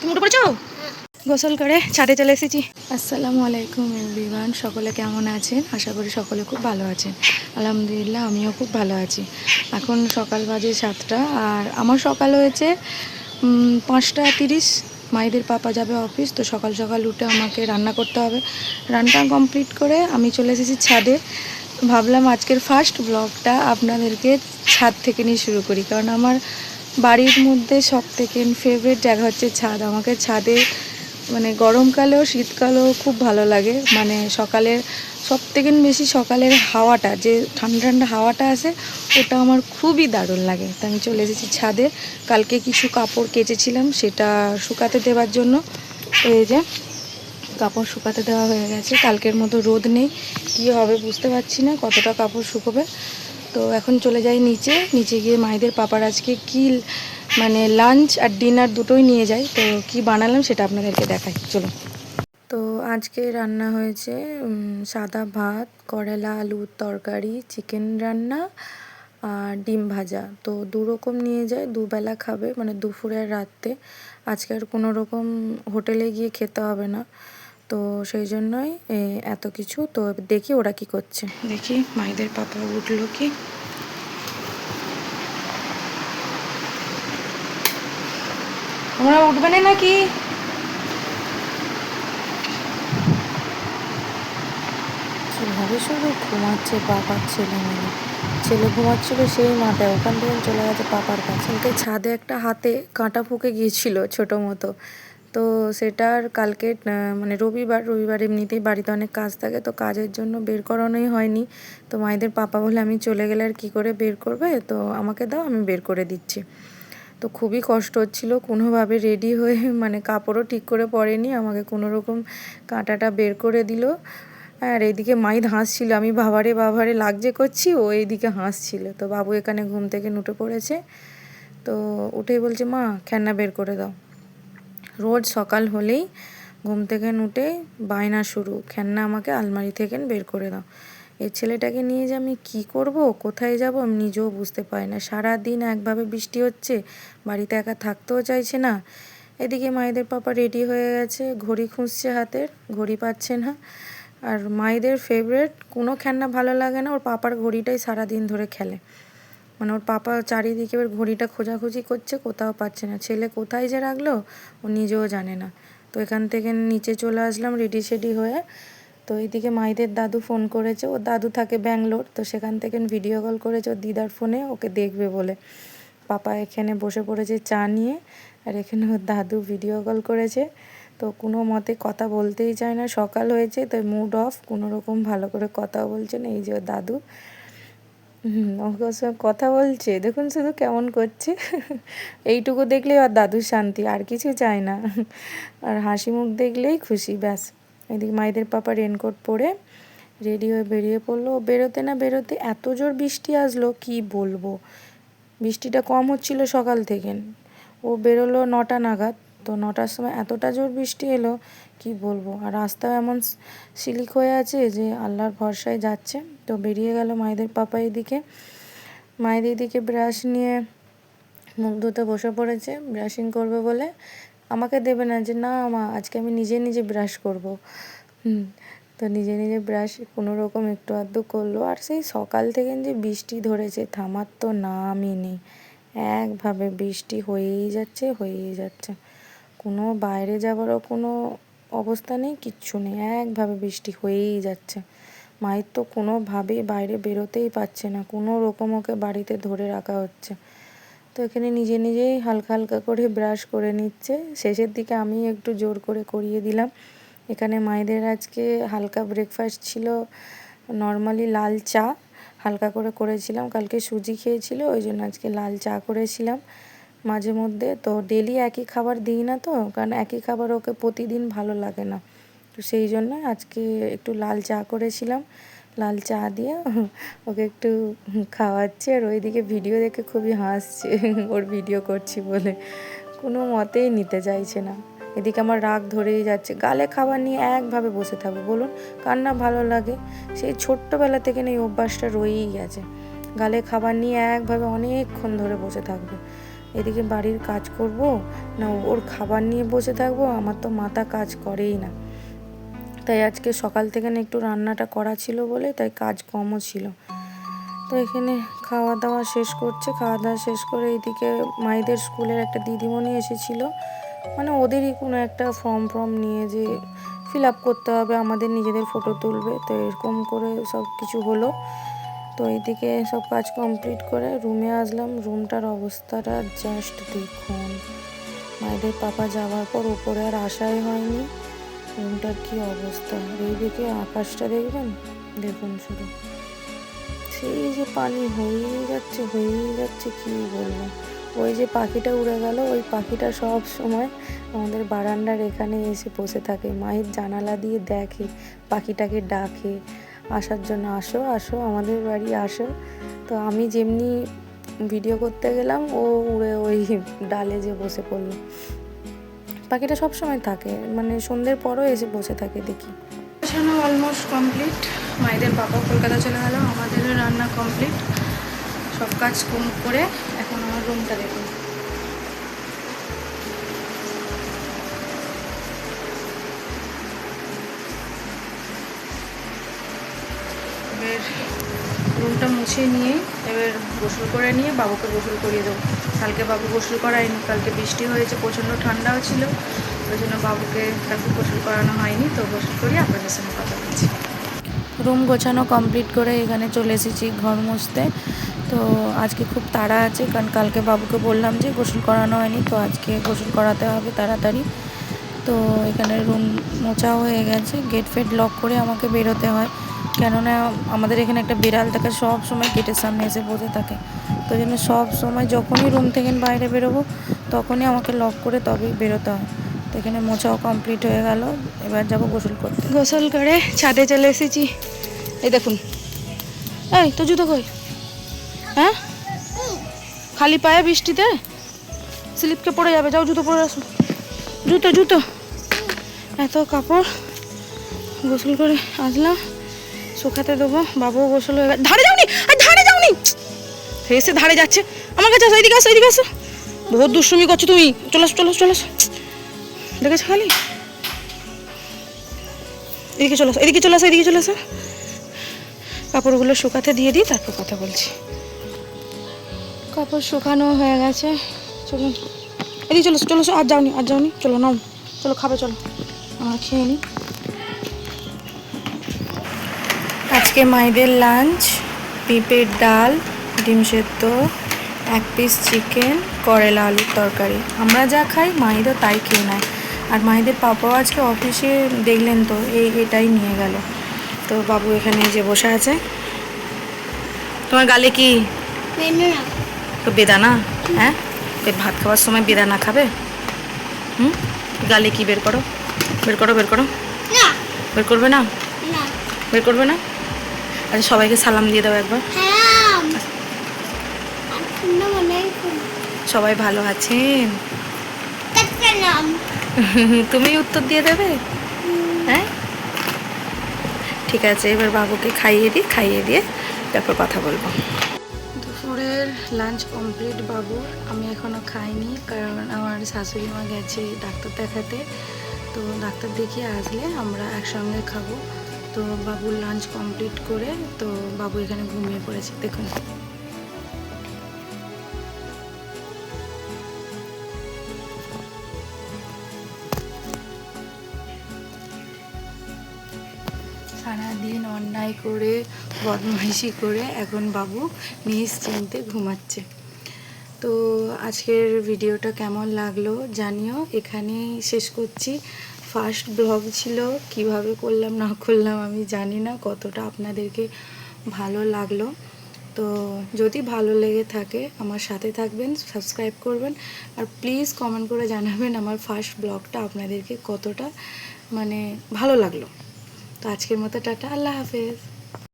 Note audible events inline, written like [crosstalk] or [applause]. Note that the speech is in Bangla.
তুমি উঠে পড়েছো? গোসল করে ছাদে চলে এসেছি। আসসালামু আলাইকুম এভরিওয়ান, সকলে কেমন আছেন? আশা করি সকলে খুব ভালো আছেন। আলহামদুলিল্লাহ, আমিও খুব ভালো আছি। এখন সকাল বাজে সাতটা, আর আমার সকাল হয়েছে পাঁচটা তিরিশ। মায়েদের পাপা যাবে অফিস, তো সকাল সকাল উঠে আমাকে রান্না করতে হবে। রান্না কমপ্লিট করে আমি চলে এসেছি ছাদে। ভাবলাম আজকের ফার্স্ট ব্লগটা আপনাদেরকে ছাদ থেকে নিয়ে শুরু করি, কারণ আমার বাড়ির মধ্যে সব থেকে ফেভারিট জায়গা হচ্ছে ছাদ। আমাকে ছাদে মানে গরমকালেও, শীতকালেও খুব ভালো লাগে। মানে সকালের সব থেকে বেশি সকালের হাওয়াটা, যে ঠান্ডা ঠান্ডা হাওয়াটা আসে ওটা আমার খুবই দারুণ লাগে। তো আমি চলে এসেছি ছাদে। কালকে কিছু কাপড় কেচেছিলাম, সেটা শুকাতে দেওয়ার জন্য। এই যে, কাপড় শুকাতে দেওয়া হয়ে গেছে। কালকের মতো রোদ নেই। কী হবে বুঝতে পারছি না, কতটা কাপড় শুকোবে। তো এখন চলে যাই নিচে। নিচে গিয়ে মায়েদের পাপার আজকে কী মানে লাঞ্চ আর ডিনার দুটোই নিয়ে যাই। তো কি বানালাম সেটা আপনাদেরকে দেখাই। চলো তো আজকে রান্না হয়েছে সাদা ভাত, করলা, আলুর তরকারি চিকেন রান্না আর ডিম ভাজা। তো দু রকম নিয়ে যায়, দুবেলা খাবে মানে দুপুরে আর রাত্রে। আজকে আর কোনো রকম হোটেলে গিয়ে খেতে হবে না। তো সেই জন্যই এত কিছু। তো দেখি ওরা কি করছে। দেখি মাইদের পাপা উঠল কি। তোমরা উঠবে না নাকি? কীভাবে শুধু ঘুমাচ্ছে পাপার ছেলে মেয়ে? ছেলে ঘুমাচ্ছিল সেই মাথায় ওখান থেকে চলে গেছে পাপার কাছে। ছাদে একটা হাতে কাঁটা ফুকে গিয়েছিল ছোটো মতো। তো সেটার কালকে মানে রবিবার রবিবার এমনিতেই বাড়িতে অনেক কাজ থাকে, তো কাজের জন্য বের করানোই হয়নি। তো মায়েদের পাপা বলে আমি চলে গেলে আর কী করে বের করবে? তো আমাকে দাও, আমি বের করে দিচ্ছি। তো খুবই কষ্ট হচ্ছিল, কোনোভাবে রেডি হয়ে মানে কাপড়ও ঠিক করে পরেনি, আমাকে কোনো রকম কাঁটাটা বের করে দিল। আর এইদিকে মাইদ হাসছিল, আমি বাবারে বাবারে লাগছে করছি, ও এইদিকে হাসছিল। তো বাবু এখানে ঘুম থেকে উঠে পড়েছে, তো উঠেই বলছে, মা, খেলনা বের করে দাও। রোজ সকাল হলেই ঘুম থেকে উঠে বায়না শুরু। খেলনা আমাকে আলমারি থেকে বের করে দাও। এই ছেলেটাকে নিয়ে যে আমি কি করব? কোথায় যাব? আমি নিজেও বুঝতে পারি না। সারা দিন একভাবে বৃষ্টি হচ্ছে, বাড়িতে একা থাকতেও চাইছে না। এদিকে মায়েদের পাপা রেডি হয়ে গেছে। ঘড়ি খুঁজছে হাতের, ঘড়ি পাচ্ছে না। আর মায়েদের ফেভারেট কোনো খেলনা ভালো লাগে না। ওর পাপার ঘড়িটাই সারা দিন ধরে খেলে। মানে ওর পাপা চারিদিকে এবার ঘড়িটা খোঁজাখুঁজি করছে, কোথাও পাচ্ছে না। ছেলে কোথায় যে রাখল, ও নিজেও জানে না। তো এখান থেকে নিচে চলে আসলাম রেডি সেডি হয়ে। তো এইদিকে মাইদের দাদু ফোন করেছে, ওর দাদু থাকে ব্যাঙ্গালোর, তো সেখান থেকে ভিডিও কল করেছে ওর দিদার ফোনে, ওকে দেখবে বলে। পাপা এখানে বসে পড়েছে চা নিয়ে, আর এখানে ওর দাদু ভিডিও কল করেছে। তো কোনো মতে কথা বলতেই চায় না, সকাল হয়েছে, তো মুড অফ কোনো রকম ভালো করে কথা বলছে না, এই যে ওর দাদু। ওর সঙ্গে কথা বলছে। দেখুন শুধু কেমন করছে। এইটুকু দেখলেই আর দাদুর শান্তি, আর কিছু চায় না। আর হাসি মুখ দেখলেই খুশি, ব্যাস। এদিকে মায়েদের পাপা রেনকোট পরে রেডি হয়ে বেরিয়ে পড়ল। বেরোতে না বেরোতে এত জোর বৃষ্টি আসলো, কি বলব? বৃষ্টিটা কম হচ্ছিল সকাল থেকে। ও বেরোলো নটা নাগাদ। তো নটার সময় এতটা জোর বৃষ্টি এলো, কি বলব? আর রাস্তাও এমন সিলিক হয়ে আছে যে আল্লাহর ভরসায় যাচ্ছে। তো বেরিয়ে গেল মায়েদের পাপা এদিকে। মায়েদের দিকে ব্রাশ নিয়ে মুখ ধুতে বসে পড়েছে। ব্রাশিং করবে বলে আমাকে দেবে না যে, না মা, আজকে আমি নিজে নিজে ব্রাশ করব। তো নিজে নিজে ব্রাশ কোনো রকম একটু আধটু করল। আর সেই সকাল থেকে যে বৃষ্টি ধরেছে, থামার তো নামই নেই। একভাবে বৃষ্টি হয়েই যাচ্ছে হয়েই যাচ্ছে। কোনো বাইরে যাবারও কোনো অবস্থা নেই, কিচ্ছু নেই। একভাবে বৃষ্টি হয়েই যাচ্ছে। মায়ের তো কোনোভাবেই বাইরে বেরোতেই পারছে না। কোনো রকম ওকে বাড়িতে ধরে রাখা হচ্ছে। তো এখানে নিজে নিজেই হালকা হালকা করে ব্রাশ করে নিচ্ছে। শেষের দিকে আমি একটু জোর করে করিয়ে দিলাম। এখানে মায়েদের আজকে হালকা ব্রেকফাস্ট ছিল নর্মালি লাল চা। হালকা করে করেছিলাম। কালকে সুজি খেয়েছিল, ওই জন্য আজকে লাল চা করেছিলাম। মাঝে মধ্যে। তো ডেলি একই খাবার দিই না তো, কারণ একই খাবার ওকে প্রতিদিন ভালো লাগে না। তো সেই জন্য আজকে একটু লাল চা করেছিলাম। লাল চা দিয়ে [laughs] ওকে একটু খাওয়াচ্ছি আর ওইদিকে ভিডিও দেখে খুবই হাসছে। [laughs] ওর ভিডিও করছি বলে। কোনো মতেই নিতে চাইছে না। এদিকে আমার রাগ ধরেই যাচ্ছে। গালে খাবার নিয়ে একভাবে বসে থাকব, বলুন কার না ভালো লাগে? সেই ছোট্টবেলা থেকে না এই অভ্যাসটা রয়েই গেছে। গালে খাবার নিয়ে একভাবে অনেকক্ষণ ধরে বসে থাকবে। এদিকে বাড়ির কাজ করব, না ওর খাবার নিয়ে বসে থাকব, আমার তো মাথা কাজ করেই না। তাই আজকে সকাল থেকে না একটু রান্নাটা করা ছিল বলে, তাই কাজ কমও ছিল। তো এখানে খাওয়া দাওয়া শেষ করছে, খাওয়া দাওয়া শেষ করে এইদিকে মায়েদের স্কুলের একটা দিদিমণি এসেছিল। মানে ওদেরই কোনো একটা ফর্ম ফর্ম নিয়ে যে ফিল আপ করতে হবে, আমাদের নিজেদের ফটো তুলবে, তো এরকম করে সব কিছু হলো। তো এইদিকে সব কাজ কমপ্লিট করে রুমে আসলাম। রুমটার অবস্থাটা জাস্ট দেখুন। মায়েদের পাপা যাওয়ার পর ওপরে আর আসাই হয়নি। রুমটার কি অবস্থা? এইদিকে আকাশটা দেখবেন? দেখুন শুধু। সেই যে পানি হয়েই যাচ্ছে হয়েই যাচ্ছে, কি বলব? ওই যে পাখিটা উড়ে গেল, ওই পাখিটা সব সময় আমাদের বারান্দার এখানে এসে বসে থাকে। মায়ের জানালা দিয়ে দেখে, পাখিটাকে ডাকে। আসার জন্য আসো আসো, আমাদের বাড়ি আসো। তো আমি যেমনি ভিডিও করতে গেলাম, ও উড়ে ওই ডালে যে বসে পড়ল। পাখিটা সব সময় থাকে মানে সন্ধ্যের পরও এসে বসে থাকে, দেখি। অলমোস্ট কমপ্লিট মায়েদের বাবা কলকাতা চলে গেল, আমাদেরও রান্না কমপ্লিট সব কাজ কম করে এখন আমার রুমটা দেখুন। রুমটা মুছে নিয়ে, এবার গোসল করে নিয়ে বাবুকে গোসল করিয়ে দেবো। কালকে বাবু গোসল করায়নি, কালকে বৃষ্টি হয়েছে, প্রচণ্ড ঠান্ডাও ছিল। ওই জন্য বাবুকে কালকে গোসল করানো হয়নি, তো গোসল করিয়ে আপনাদের সঙ্গে কথা বলছি রুম গোছানো কমপ্লিট করে এখানে চলে এসেছি ঘর মুছতে। তো আজকে খুব তাড়া আছে, কারণ কালকে বাবুকে বললাম যে গোসল করানো হয়নি, তো আজকে গোসল করাতে হবে তাড়াতাড়ি। তো এখানে রুম মোছা হয়ে গেছে, গেট ফেট লক করে আমাকে বেরোতে হয়। কেননা আমাদের এখানে একটা বিড়াল থাকে সব সময় গেটের সামনে এসে বসে থাকে। তো জন্য সব সময় যখনই রুম থেকে বাইরে বেরোবো, তখনই আমাকে লক করে তবেই বেরোতে হয়। তো এখানে মোছাও কমপ্লিট হয়ে গেল, এবার যাব গোসল করতে। গোসল করে ছাদে চলে এসেছি। এই দেখুন। এই, তো জুতো কই? হ্যাঁ? খালি পায়ে বৃষ্টিতে? স্লিপকে পড়ে যাবে, যাও জুতো পরে আসো। জুতো জুতো। এত কাপড়। গোসল করে আসলাম। শুকাতে দেবো, বাবুও গোসল হয়ে গেছে ধারে যাওনি, আর ধারে যাওনি। এসে ধারে যাচ্ছে। আমার কাছে আসো, এদিকে আসো এদিকে আসো। বহুত দুষ্টুমি করছ তুমি। চলে আসো চলে আসো চলে আসো। দেখেছ খালি? এদিকে চলে আসো, এদিকে চলে আসো, এদিকে চলে আসো। কাপড়গুলো শুকাতে দিয়ে দিই, তারপর কথা বলছি। কাপড় শুকানো হয়ে গেছে। চলুন এদিকে চলো চলো আর যাওনি আর যাওনি। চলো, নাও। চলো, খাবে, চলো। আমরা খেয়ে নিই। আজকে মায়েদের লাঞ্চ পেঁপের ডাল ডিম সেদ্ধ এক পিস চিকেন করেলা আলুর তরকারি। আমরা যা খাই মায়েরও তাই খেয়ে নেয়। আর মায়েদের পাপাও আজকে অফিসে দেখলেন তো এই এটাই নিয়ে গেল। তো বাবু এখানে যে বসে আছে। তোমার গালে কি? তো বেদানা? হ্যাঁ? ভাত খাওয়ার সময় বেদানা খাবে? হুম? গালে কি বের করো? বের করো বের করো। বের করবে না। বের করবে না? আচ্ছা সবাইকে সালাম দিয়ে দাও একবার। হয়। সবাই ভালো আছেন? তুমি উত্তর দিয়ে দেবে? হ্যাঁ? ঠিক আছে এবার বাবুকে খাইয়ে দিই খাইয়ে দিয়ে তারপর কথা বলব। দুপুরের লাঞ্চ কমপ্লিট বাবু আমি এখনও খাইনি কারণ আমার শাশুড়ি মা গেছে ডাক্তার দেখাতে। তো ডাক্তার দেখিয়ে আসলে আমরা একসঙ্গে খাব। তো বাবুর লাঞ্চ কমপ্লিট করে তো বাবু এখানে ঘুমিয়ে পড়েছে, দেখুন। সারাদিন অন্যায় করে, বদমাইশি করে এখন বাবু নিশ্চিন্তে ঘুমাচ্ছে। তো আজকের ভিডিওটা কেমন লাগল জানিও, এখানেই শেষ করছি। ফার্স্ট ব্লগ ছিল, কীভাবে করলাম, না করলাম, আমি জানি না কতটা আপনাদেরকে ভালো লাগল। তো যদি ভালো লেগে থাকে, আমার সাথে থাকবেন সাবস্ক্রাইব করবেন, আর প্লিজ কমেন্ট করে জানাবেন আমার ফার্স্ট ব্লগটা আপনাদেরকে কতটা মানে ভালো লাগল। তো আজকের মতো টাটা, আল্লাহ হাফেজ।